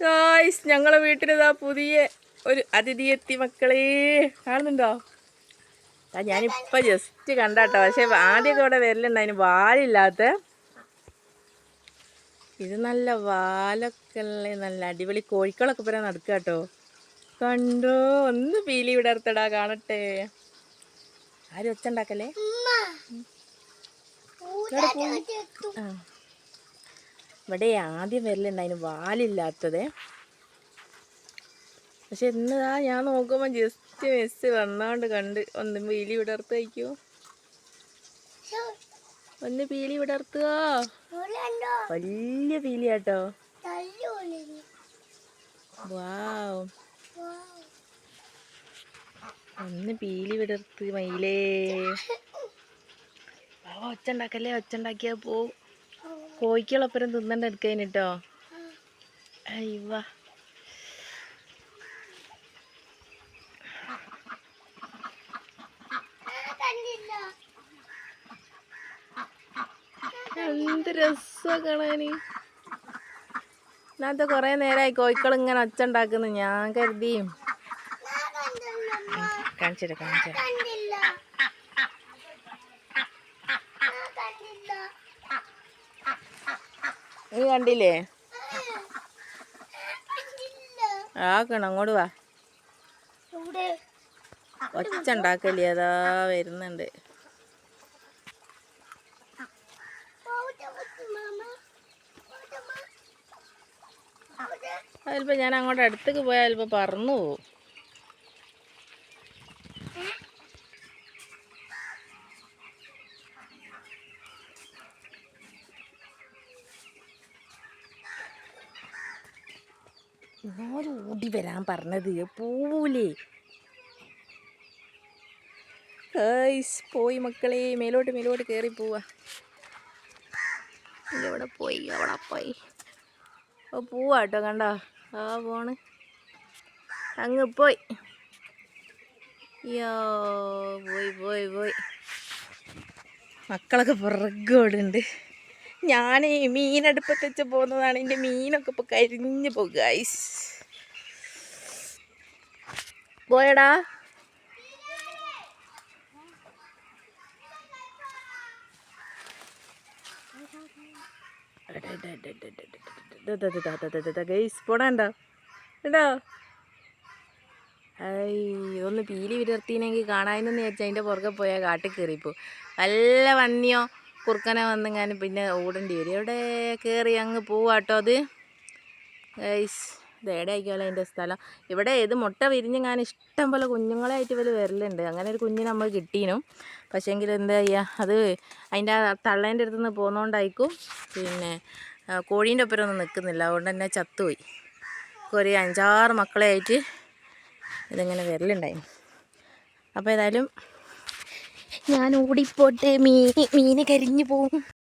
Guys ഞങ്ങളെ വീട്ടിലിതാ പുതിയ ഒരു അതിഥി എത്തി മക്കളെ. കാണുന്നുണ്ടോ? ആ ഞാനിപ്പോൾ ജസ്റ്റ് കണ്ടാട്ടോ. പക്ഷെ ആദ്യമൊക്കെ ഇവിടെ വരലുണ്ട്. അതിന് വാലില്ലാത്ത. ഇത് നല്ല വാലൊക്കെ ഉള്ള നല്ല അടിപൊളി കോഴിക്കളൊക്കെ പറയാൻ നടക്കുക കേട്ടോ കണ്ടോ? ഒന്ന് പീലി വിടർത്തടാ കാണട്ടെ. ആരും ഒച്ച ഉണ്ടാക്കല്ലേ ആ. ഇവിടെ ആദ്യം വരലുണ്ട്. അതിന് വാലില്ലാത്തത്. പക്ഷെ ഇന്നതാ ഞാൻ നോക്കുമ്പോൾ ജസ്റ്റ് മിസ് വന്നാണ്ട് കണ്ട്. ഒന്ന് പീലി വിടർത്ത് വയ്ക്കൂ. ഒന്ന് പീലി വിടർത്തുക വലിയ പീലിയാട്ടോ. വാവ്. ഒന്ന് പീലി വിടർത്ത് മയിലേ. ഒച്ചണ്ടാക്കല്ലേ? ഒച്ച ഉണ്ടാക്കല്ലേ ഒച്ച ഉണ്ടാക്കിയാ പോ. കോഴിക്കളൊപ്പരം തിന്നണ്ട എടുക്കാൻ കേട്ടോ അയ്യവ. എന്ത് രസമാണ് കാണാന്. ഇന്നത്തെ കൊറേ നേരമായി കോഴിക്കൾ ഇങ്ങനെ ഒച്ച ഉണ്ടാക്കുന്നു ഞാൻ കരുതിയും കാണിച്ചിട്ട് കാണിച്ചിട്ട് നീ കണ്ടില്ലേ? ആക്കണം അങ്ങോട്ട് വാ. ഒച്ച ഉണ്ടാക്കല്ലേ അതാ വരുന്നുണ്ട് അതിലിപ്പോ ഞാൻ അങ്ങോട്ട് അടുത്തേക്ക് പോയാൽ ചിലപ്പോ പറന്നു പോവും. ഇന്നോട് ഓടി വരാൻ പറഞ്ഞത് പോവൂലേ. ഏയ്സ് പോയി മക്കളെ മേലോട്ട് മേലോട്ട് കയറി പോവാ. എവിടെ പോയി? അവിടെ പോയി? ഓ പോവാ കേട്ടോ കണ്ടോ? ആ പോണ്. അങ്ങ് പോയി. യോ പോയി പോയി പോയി. മക്കളൊക്കെ പുറകോടുണ്ട്. ഞാൻ മീനടുപ്പത്ത് വെച്ച് പോകുന്നതാണ് എന്റെ മീനൊക്കെ ഇപ്പോൾ കരിഞ്ഞു പോകുക ഐസ് പോയടാ ഗൈസ് പോണണ്ടോ ഉണ്ടോ ഐ ഒന്ന് പീലി വിടർത്തിനെങ്കിൽ കാണാനെന്ന് വിചാരിച്ചാൽ അതിന്റെ പുറകെ പോയാൽ കാട്ടിൽ കയറിപ്പോ വല്ല വന്നിയോ കുറുക്കനെ വന്നെങ്ങാനും പിന്നെ ഓടേണ്ടി വരും. എവിടെ കയറി അങ്ങ് പോവാട്ടോ അത്? ഗൈസ് ഇത് എവിടെ ആയിക്കോളെ അതിന്റെ സ്ഥലം? ഇവിടെ ഇത് മുട്ട വിരിഞ്ഞെങ്ങാനും ഇഷ്ടം പോലെ കുഞ്ഞുങ്ങളായിട്ട് ഇവർ വരലുണ്ട്. അങ്ങനെ ഒരു കുഞ്ഞിനെ നമ്മൾ കിട്ടീനും. പക്ഷേങ്കിൽ എന്താ ചെയ്യുക അത് അതിന്റെ തള്ളേന്റെ അടുത്ത് നിന്ന് പോകുന്നോണ്ടായിരിക്കും പിന്നെ കോഴീന്റെ ഒപ്പം ഒന്നും നിൽക്കുന്നില്ല അതുകൊണ്ട് തന്നെ ചത്തുപോയി. ഒരു അഞ്ചാറ് മക്കളെ ആയിട്ട് ഇതിങ്ങനെ വരലുണ്ടായി അപ്പോൾ ഏതായാലും ഞാൻ ഓടിപ്പോട്ടെ മീൻ മീൻ കരിഞ്ഞു പോവും.